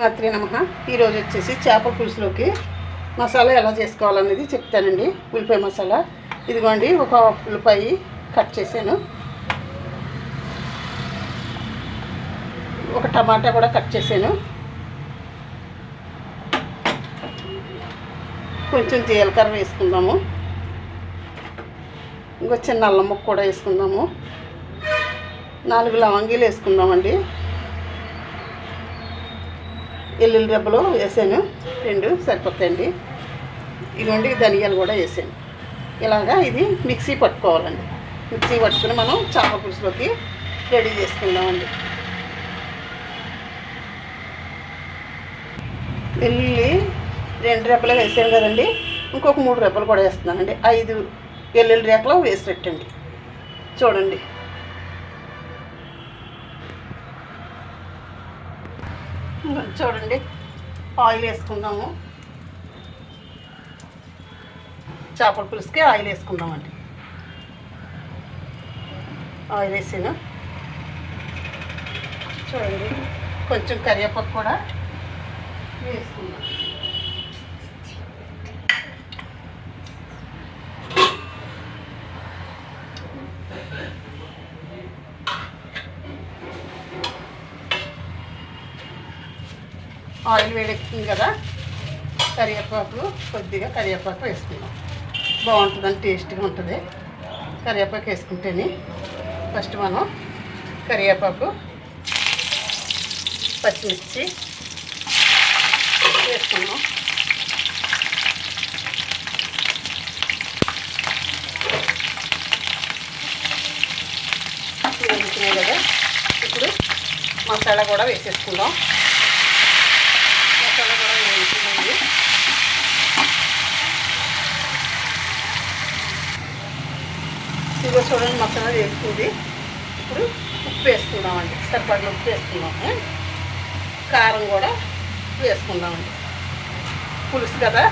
రాత్రి నమ. ఈరోజు వచ్చేసి చేపల పులుసులోకి మసాలా ఎలా చేసుకోవాలనేది చెప్తానండి. ఉల్లిపాయ మసాలా. ఇదిగోండి ఒక ఉల్లిపాయ కట్ చేశాను. ఒక టమాటా కూడా కట్ చేశాను. కొంచెం జీలకర్ర వేసుకుందాము. ఇంకో చిన్న అల్లం ముక్క కూడా వేసుకుందాము. నాలుగు లవంగీలు వేసుకుందామండి. ఎల్లుల్లి రెబ్బలు వేసాను. రెండు సరిపోతాయండి. ఇదిగోండి ధనియాలు కూడా వేసాను. ఇలాగా ఇది మిక్సీ పట్టుకోవాలండి. మిక్సీ పట్టుకుని మనం చేప పులుసులోకి రెడీ చేసుకుందామండి. వెల్లుల్లి రెండు రెబ్బలు వేసాను కదండి. ఇంకొక మూడు రెబ్బలు కూడా వేస్తున్నానండి. ఐదు వెల్లుల్లి రేఖలు వేసినట్టండి. చూడండి. చూడండి ఆయిల్ వేసుకుందాము. చేపల పులుసుకి ఆయిల్ వేసుకుందామండి. ఆయిల్ వేసాను. చూడండి కొంచెం కరివేపాకు కూడా వేసుకుందాం. ఆయిల్ వేడెక్కుతుంది కదా కరివేపాకు కొద్దిగా కరివేపాకు వేసుకున్నాం బాగుంటుందని టేస్ట్గా ఉంటుంది. కరివేపాకు వేసుకుంటేనే ఫస్ట్ మనం కరివేపాకు పచ్చిమిర్చి వేసుకున్నాం వేసుకున్నాయి కదా ఇప్పుడు మసాలా కూడా వేసేసుకుందాం మసాలా కూడా వేసుకుందండి ఇదిగో చూడండి మసాలా వేసుకుంది ఇప్పుడు ఉప్పు వేసుకుందామండి. సరిపడిన ఉప్పు వేసుకుందాము. కారం కూడా వేసుకుందామండి. పులుసు కదా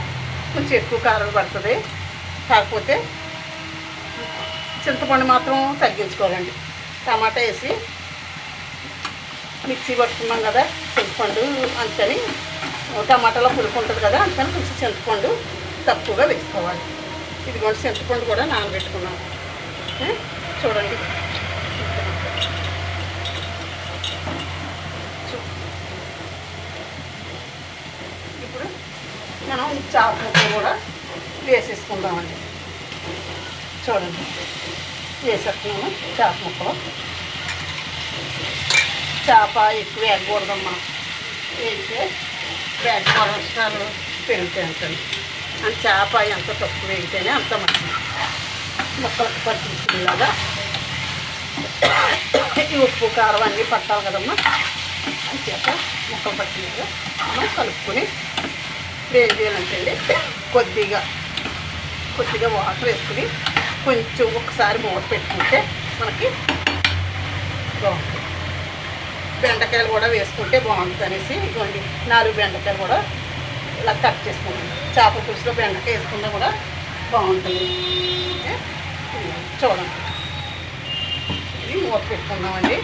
కొంచెం ఎక్కువ కారం పడుతుంది. కాకపోతే చింతపండు మాత్రం తగ్గించుకోవాలండి. టమాటా వేసి మిక్సీ పట్టుకున్నాం కదా చింతపండు అంతని టమాటాలో పులుపు ఉంటుంది కదా అందుకని కొంచెం చింతపండు తక్కువగా వేసుకోవాలి. ఇదిగోండి చింతపండు కూడా నానబెట్టుకున్నాను. చూడండి. చూ- ఇప్పుడు మనం చేప ముక్కలు కూడా వేసేసుకుందామండి. చూడండి. వేసేస్తున్నాము చేప ముక్కలు. చేప ఎక్కువ వేయకూడదమ్మా. వేస్తే బ్యాడ్ కొలెస్ట్రాల్ పెరుగుతాయి అంతండి అని చేప ఎంత తక్కువ వేగితేనే అంత మంచిది. మొక్కలకు పట్టించుకునేలాగా ఈ ఉప్పు కారం అన్నీ పట్టాలి కదమ్మా. అని చేత ముక్కలు పట్టినట్టుగా మనం కలుపుకొని ఇప్పుడు ఏం చేయాలంటే కొద్దిగా కొద్దిగా వాటర్ వేసుకుని కొంచెం ఒకసారి మూత పెట్టుకుంటే మనకి బాగుంటుంది. బెండకాయలు కూడా వేసుకుంటే బాగుంటుంది అనేసి ఇదిగోండి నాలుగు బెండకాయలు కూడా ఇలా కట్ చేసుకుంటాం చేప పులుసులో బెండకాయ వేసుకున్నా కూడా బాగుంటుంది. చూడండి. ఇది మూత పెట్టుకుందామండి.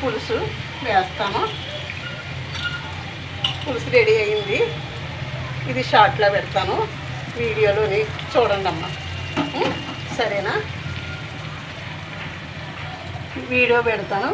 పులుసు వేస్తాము పులుసు రెడీ అయింది. ఇది షార్ట్లో పెడతాను. వీడియోలోని చూడండి అమ్మ సరేనా? వీడియో పెడతాను.